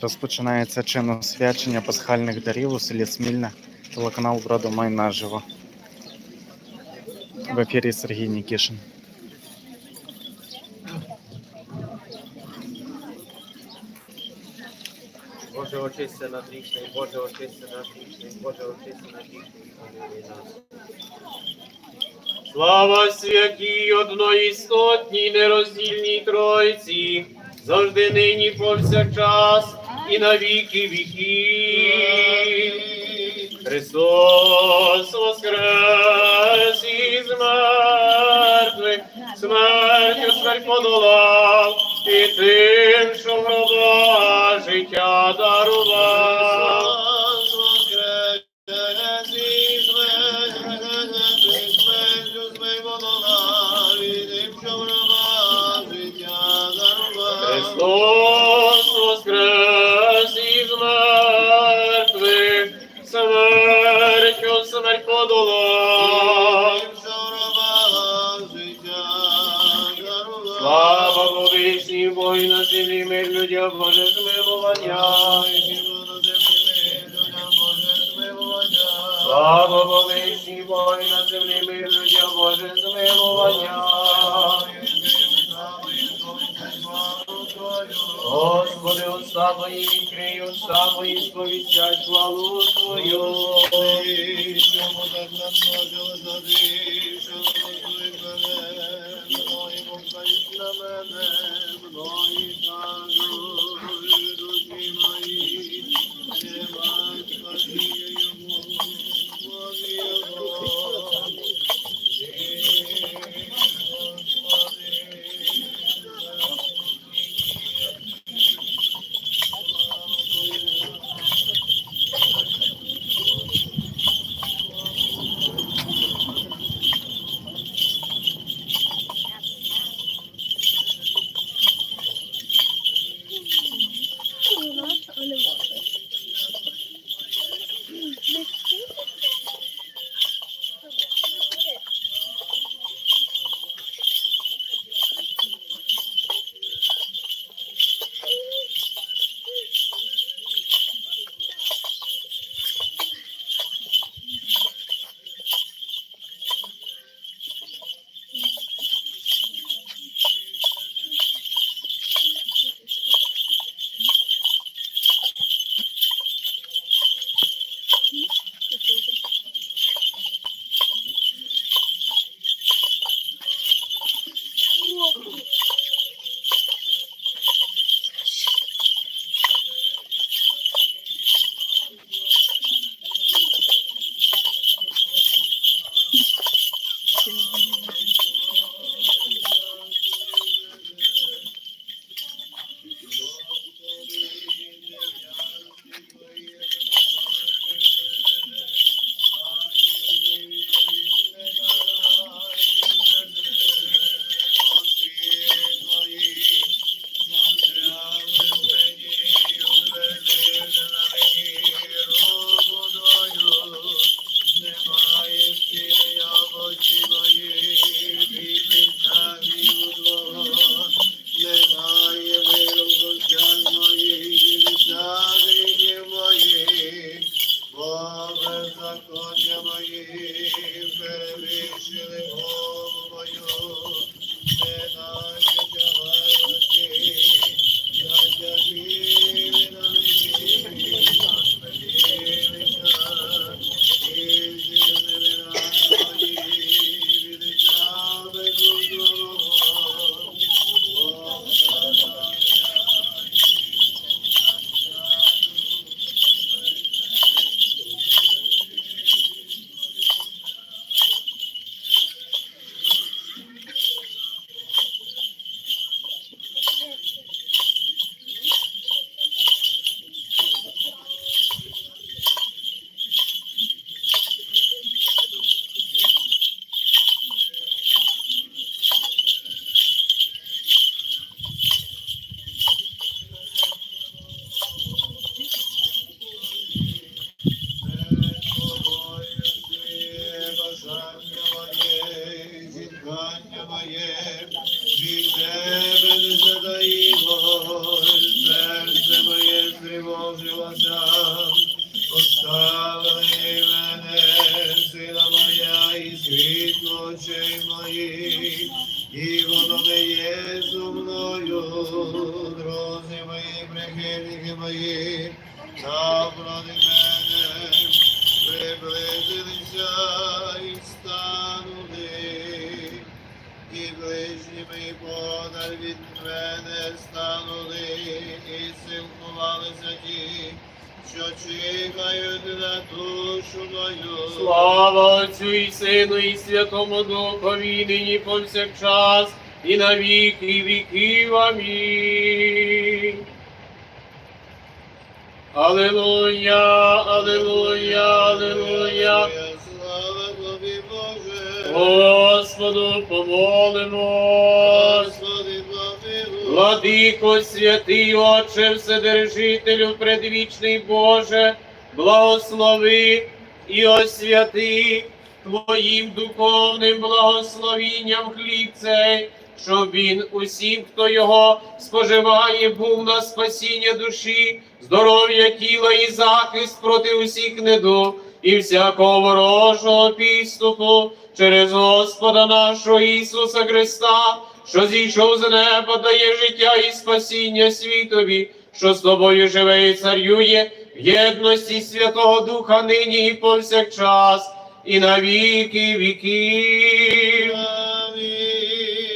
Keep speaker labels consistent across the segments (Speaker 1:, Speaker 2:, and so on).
Speaker 1: Розпочинається чин освячення пасхальних дарів у селі Смільне. Телеканал Бродомай наживо. В ефірі Сергій Нікішин.
Speaker 2: Боже, очисти над грішний, Боже, очисти над грішний, Боже, очисти над помилуй нас. Слава святій одної сотній нероздільній Тройці, завжди нині повсякчас і на віки віків. Христос воскрес із мертвих, смертю смерть подолав, і тим, що в життя дарував.
Speaker 3: Сину, і Святому Духові, нині повсякчас, і на віки віків. Амінь. Аллилуйя, аллилуйя, аллилуйя.
Speaker 2: Слава тобі, Боже.
Speaker 3: Господу
Speaker 2: помилуй.
Speaker 3: Владико, святий Отче, Вседержителю, предвічний Боже, благослови і освяти Твоїм духовним благословінням хліб цей, щоб він усім, хто його споживає, був на спасіння душі, здоров'я тіла і захист проти усіх недуг і всякого ворожого підступу через Господа нашого Ісуса Христа, що зійшов з неба, дає життя і спасіння світові, що з тобою живе і царює в єдності Святого Духа нині і повсякчас, і на віки віків.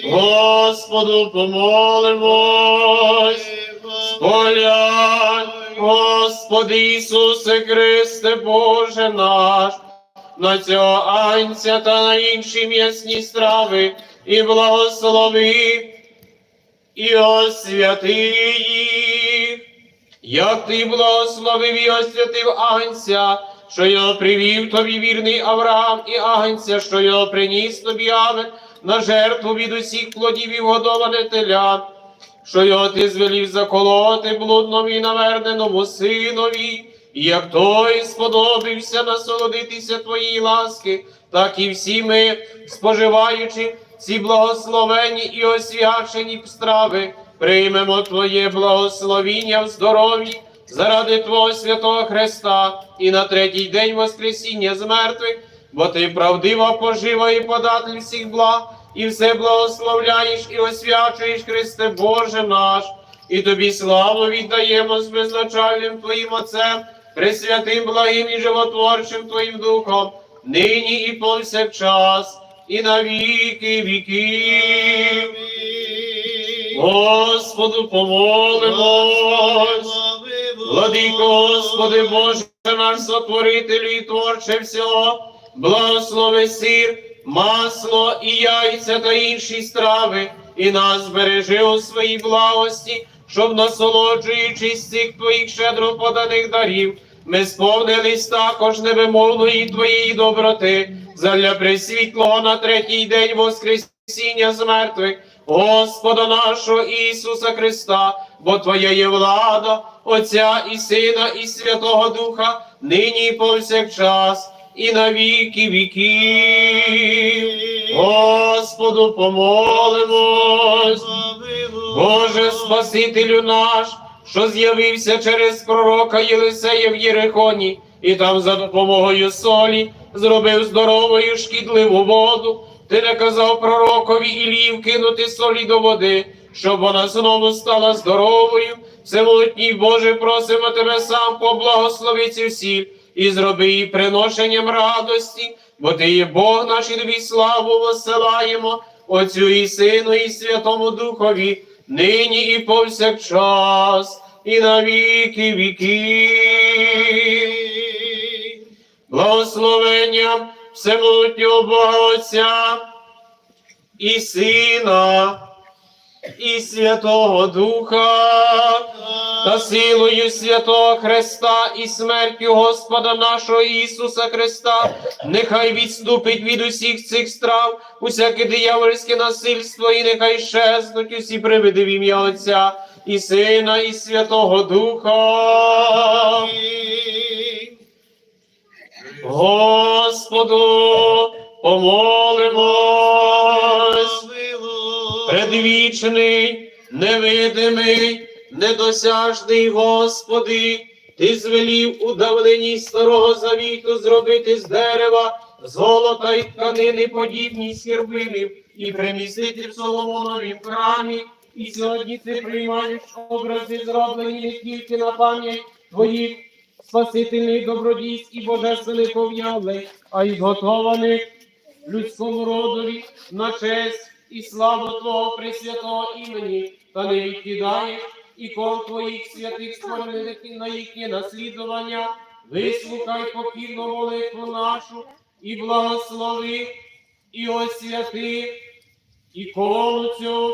Speaker 3: Господу помолимось. Поглянь, Господи Ісусе Христе, Боже наш, на цього анця та на інші м'ясні страви, і благослови, і освяти їх, як ти благословив і освятив анця, що його привів тобі вірний Авраам, і агнця, що його приніс тобі Авен, на жертву від усіх плодів і вгодоване телят що його ти звелів заколоти блудному і наверненому синові, і як той сподобився насолодитися твоїй ласки, так і всі ми, споживаючи ці благословені і освячені страви, приймемо Твоє благословіння в здоров'ї заради Твого святого Христа і на третій день Воскресіння з мертвих, бо ти правдива пожива і податель всіх благ, і все благословляєш і освячуєш, Христе Боже наш, і тобі славу віддаємо з безначальним Твоїм Отцем, пресвятим, благим і животворчим Твоїм Духом, нині і повсякчас, і на віки віків. Господу помолимось. Владико, Господи Боже наш сотворителю і творче всього, благослови сир, масло і яйця та інші страви, і нас бережи у своїй благості, щоб насолоджуючись цих твоїх щедро поданих дарів, ми сповнились також невимовної твоєї доброти, задля пресвітлого на третій день Воскресіння з мертвих, Господа нашого Ісуса Христа, бо Твоя є влада, Отця і Сина, і Святого Духа, нині і повсякчас, і на віки віків. Господу помолимось. Боже Спасителю наш, що з'явився через пророка Єлисея в Єрихоні, і там за допомогою солі зробив здоровою шкідливу воду. Ти наказав пророкові Ілів кинути солі до води, щоб вона знову стала здоровою. Всемогутній Боже, просимо тебе сам поблагослови цю сіль і зроби її приношенням радості, бо ти є Бог наш і тобі славу посилаємо, Отцю і Сину, і Святому Духові, нині і повсякчас, і на віки віків. Благословенням всемогутнього Бога Отця і Сина, і Святого Духа, та силою святого Христа і смертю Господа нашого Ісуса Христа, нехай відступить від усіх цих страв, усяке диявольське насильство, і нехай щезнуть усі привиди в ім'я Отця і Сина, і Святого Духа. Господу помолимось. Предвічний, невидимий, недосяжний Господи, Ти звелів у давнині старого завіту зробити з дерева, золота і тканини подібні сірбинів, і примістити в Соломоновім храмі, І сьогодні ти приймаєш образи, зроблені не тільки на пам'ять твоїх. Спасительних добродійств і божественних об'явлень, а й зготованих людському родові на честь і славу Твого Пресвятого імені, та не відкидаєш ікон Твоїх святих створених на їхнє наслідування, вислухай покірну молитву нашу і благослови, і освяти ікону цю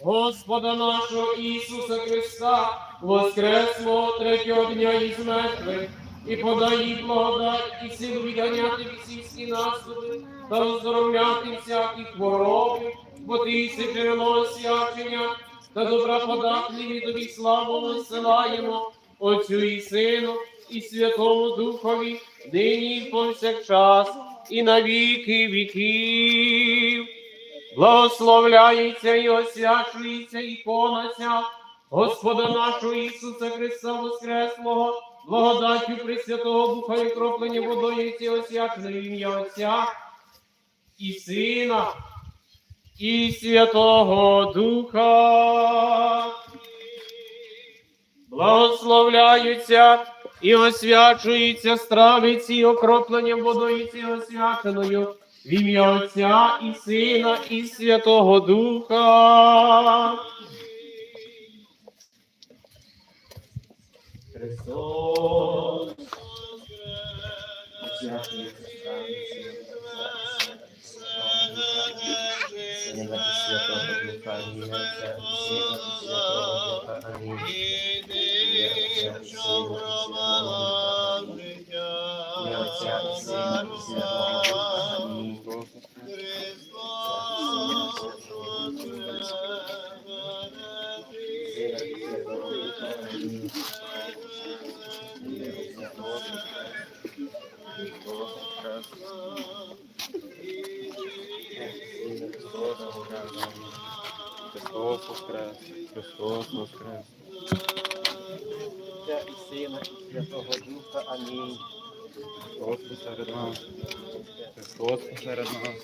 Speaker 3: Господа нашого Ісуса Христа, воскреслого третього дня із мертвих, і подай їй благодать і силу відганяти всі наступи та оздоровляти всякі хвороби, бо ти єси джерело освячення та добра податливі тобі славу висилаємо, Отцю і Сину, і Святому Духові, нині і повсякчас, і на віки віків. Благословляється і освячується ікона ця Господа нашого Ісуса Христа Воскреслого, благодаттю Пресвятого Духа і кроплення водою ці освячене в ім'я Отця і Сина, і Святого Духа. Благословляються і освячуються страви ці окропленням водою ці освяченою в ім'я Отця і Сина, і Святого Духа.
Speaker 4: Yeah. Христос воскрес! Христос воскрес! Отця і Сина і Святого Духа. Амінь. Христос посеред нас. Христос посеред нас.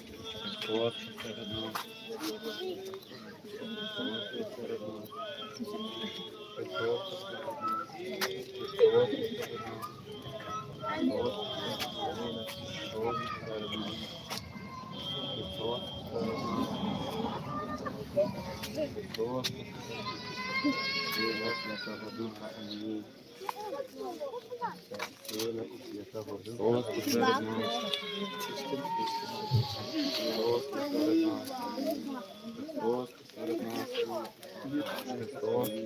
Speaker 4: Христос посеред нас. Христос посеред нас. Христос посеред нас. Христос посеред нас. Христос посеред нас. Христос посеред нас. Христос посеред нас. Христос Сина і Святого Духа. Амінь. Сина і Святого Духа. Христос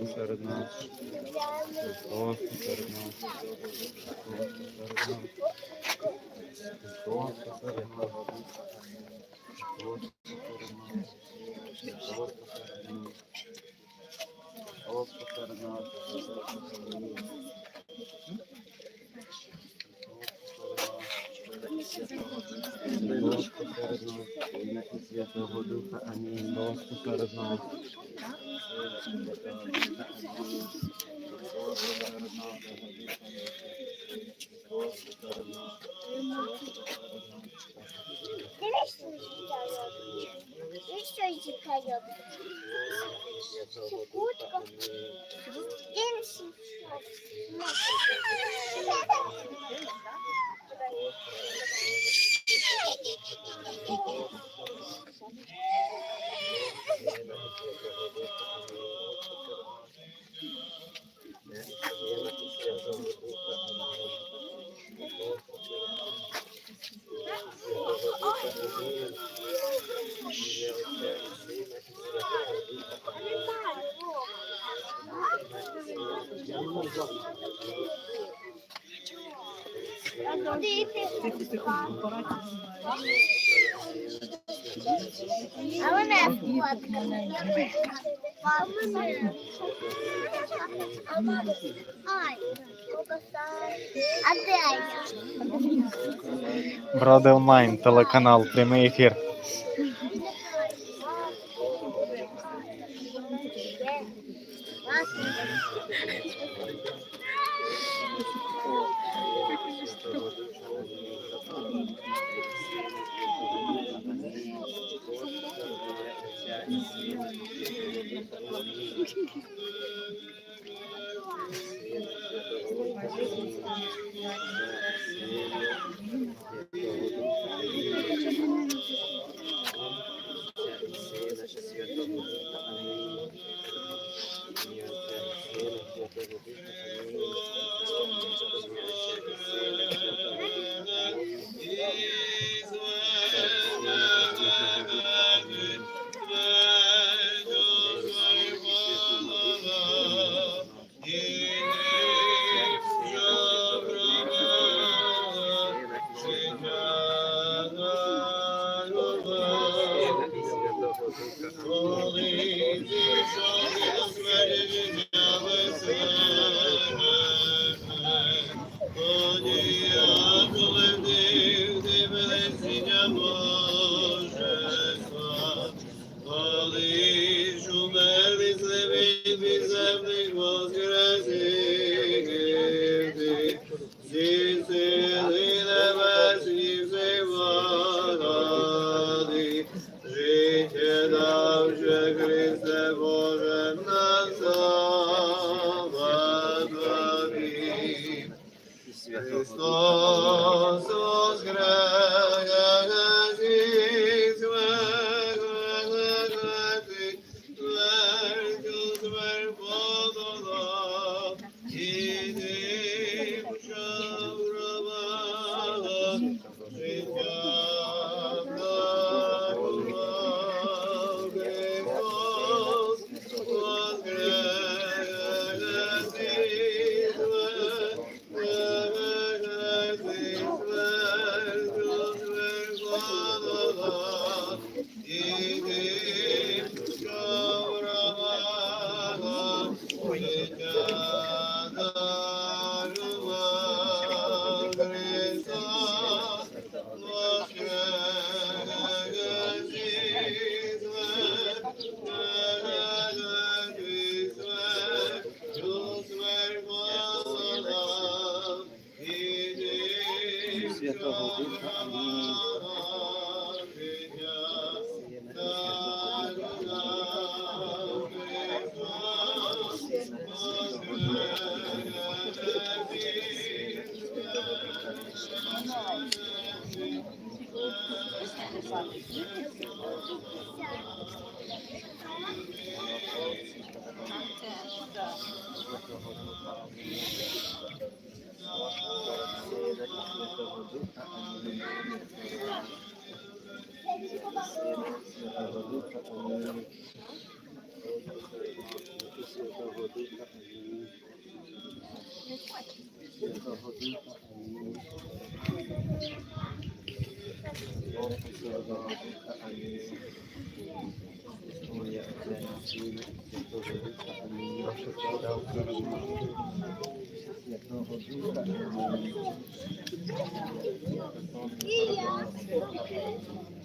Speaker 4: посеред нас.
Speaker 5: перед нами. Секундку. Секундку. Тихо, тихо, апарат.
Speaker 4: Браде онлайн, телеканал, прямий ефір.
Speaker 2: Oh, nasihat Rabbika amin Thank you. Yeah.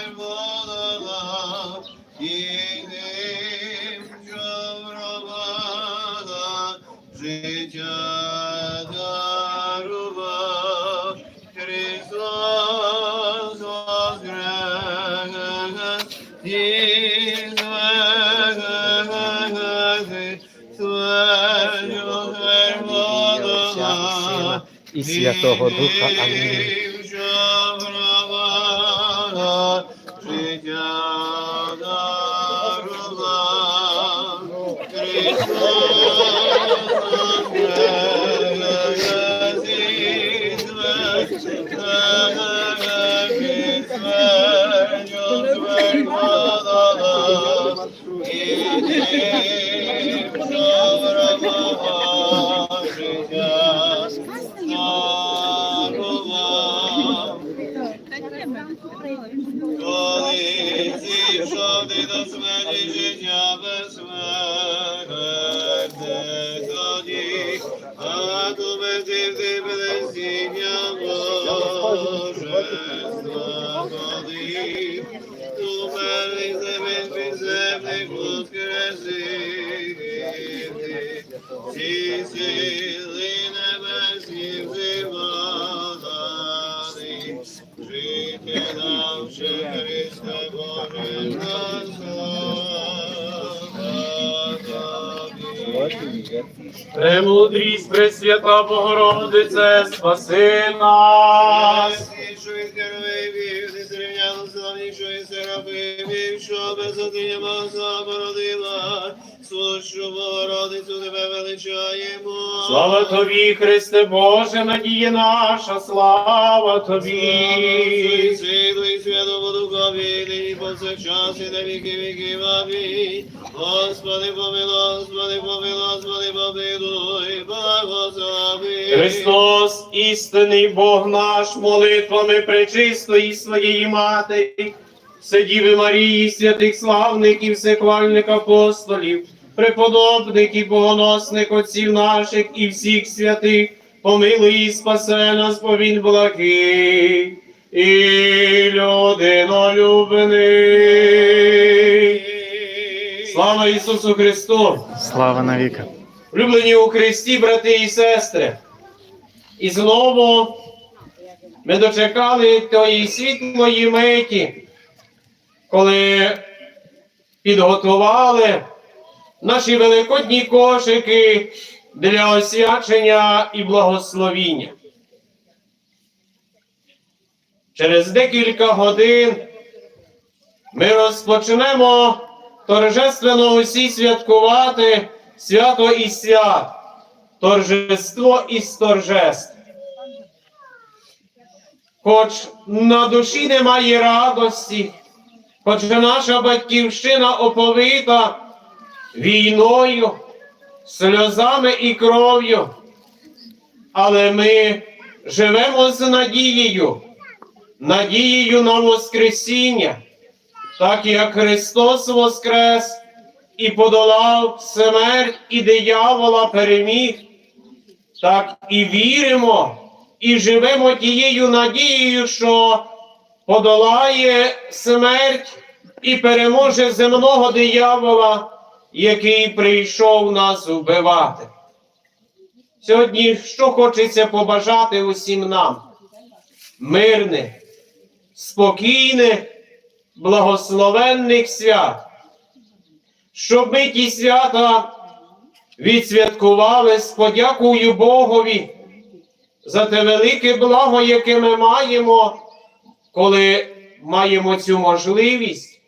Speaker 2: Kerbela'da gidip Çavraba'a Ricada ruba Hristos ozgrenes Dizmenes Tuelio
Speaker 3: Yeah. Пресвята Богородице, спаси нас.
Speaker 2: Славнішої серафимів, що без одіння Бога породила, сущу Богородицю тебе величаємо.
Speaker 3: Слава Тобі, Христе Боже, надія наша, слава Тобі.
Speaker 2: Сину і Святому Духові, нині повсякчас і на віки віків. Амінь. Господи, помилуй, Господи, помилуй, Господи, помилуй, благослови.
Speaker 3: Христос, істинний Бог наш, молитвами пречистої своєї Матері, Сидіви Марії, святих славників, всехвальних апостолів, преподобних і богоносних отців наших і всіх святих, помилуй і спасе нас, бо він благий і людинолюбний. Слава Ісусу Христу!
Speaker 1: Слава навіки.
Speaker 3: Влюблені у Христі, брати і сестри. І знову ми дочекали тої світлої миті, коли підготували наші великодні кошики для освячення і благословіння. Через декілька годин ми розпочнемо торжественно усі святкувати свято і свят, торжество із торжеств. Хоч на душі немає радості, хоч наша батьківщина оповита війною, сльозами і кров'ю, але ми живемо з надією, надією на Воскресіння, так як Христос Воскрес і подолав смерть і диявола переміг, так і віримо, і живемо тією надією, що подолає смерть і переможе земного диявола, який прийшов нас вбивати. Сьогодні що хочеться побажати усім нам? Мирних, спокійних, благословенних свят щоб ми ті свята відсвяткували з подякою Богові за те велике благо, яке ми маємо, коли маємо цю можливість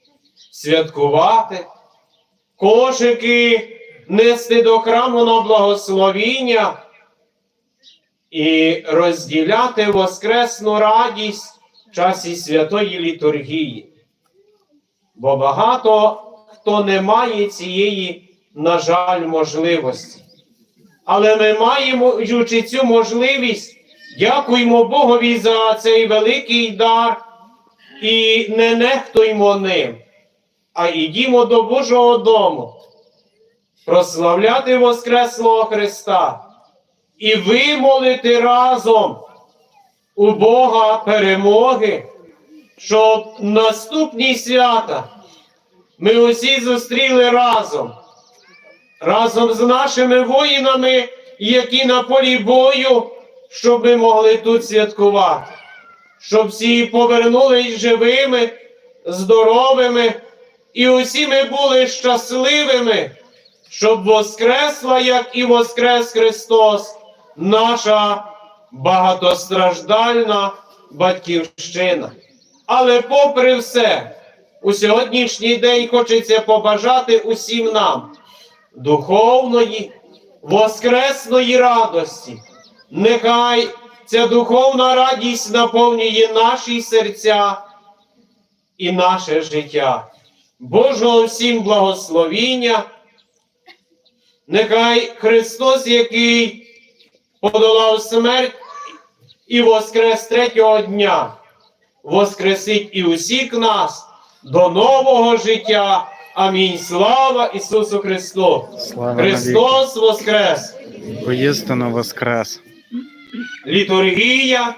Speaker 3: святкувати, кошики нести до храму на благословіння і розділяти воскресну радість в часі святої літургії. Бо багато хто не має цієї, на жаль, можливості. Але ми маємо цю можливість, дякуємо Богові за цей великий дар і не нехтуймо ним, а йдімо до Божого дому, прославляти Воскреслого Христа і вимолити разом у Бога перемоги, щоб наступні свята ми усі зустріли разом, разом з нашими воїнами, які на полі бою, щоб ми могли тут святкувати, щоб всі повернулись живими, здоровими, і усі ми були щасливими, щоб воскресла, як і воскрес Христос, наша багатостраждальна батьківщина. Але попри все, у сьогоднішній день хочеться побажати усім нам духовної, воскресної радості. Нехай ця духовна радість наповнює наші серця і наше життя. Божого всім благословіння. Нехай Христос, який подолав смерть і воскрес третього дня, воскресить і усіх нас до нового життя. Амінь. Слава Ісусу Христу!
Speaker 1: Слава навіки.
Speaker 3: Христос Воскрес!
Speaker 1: Воістину воскрес.
Speaker 3: Літургія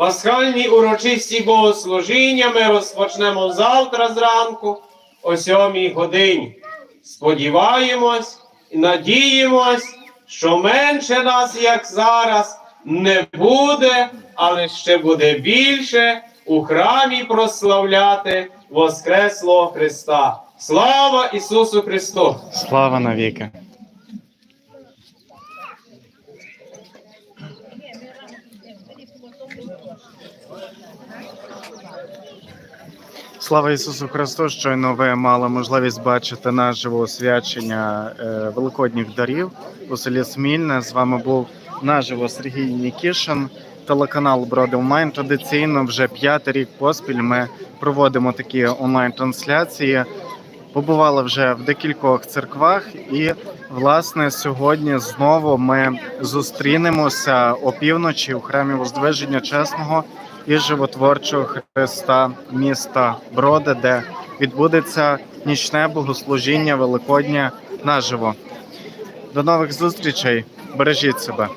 Speaker 3: Пасхальні урочисті богослужіння ми розпочнемо завтра зранку о сьомій годині. Сподіваємось і надіємось, що менше нас, як зараз, не буде, але ще буде більше у храмі прославляти Воскреслого Христа. Слава Ісусу Христу!
Speaker 1: Слава навіки! Слава Ісусу Христу! Щойно ви мали можливість бачити наживо освячення е, великодніх дарів у селі Смільне. З вами був наживо Сергій Нікішин, телеканал Броди Онлайн. Традиційно вже п'ятий рік поспіль ми проводимо такі онлайн-трансляції. Побували вже в декількох церквах, і власне сьогодні знову ми зустрінемося опівночі у храмі Воздвиження Чесного і животворчого Христа міста Броди, де відбудеться нічне богослужіння Великодня наживо. До нових зустрічей! Бережіть себе!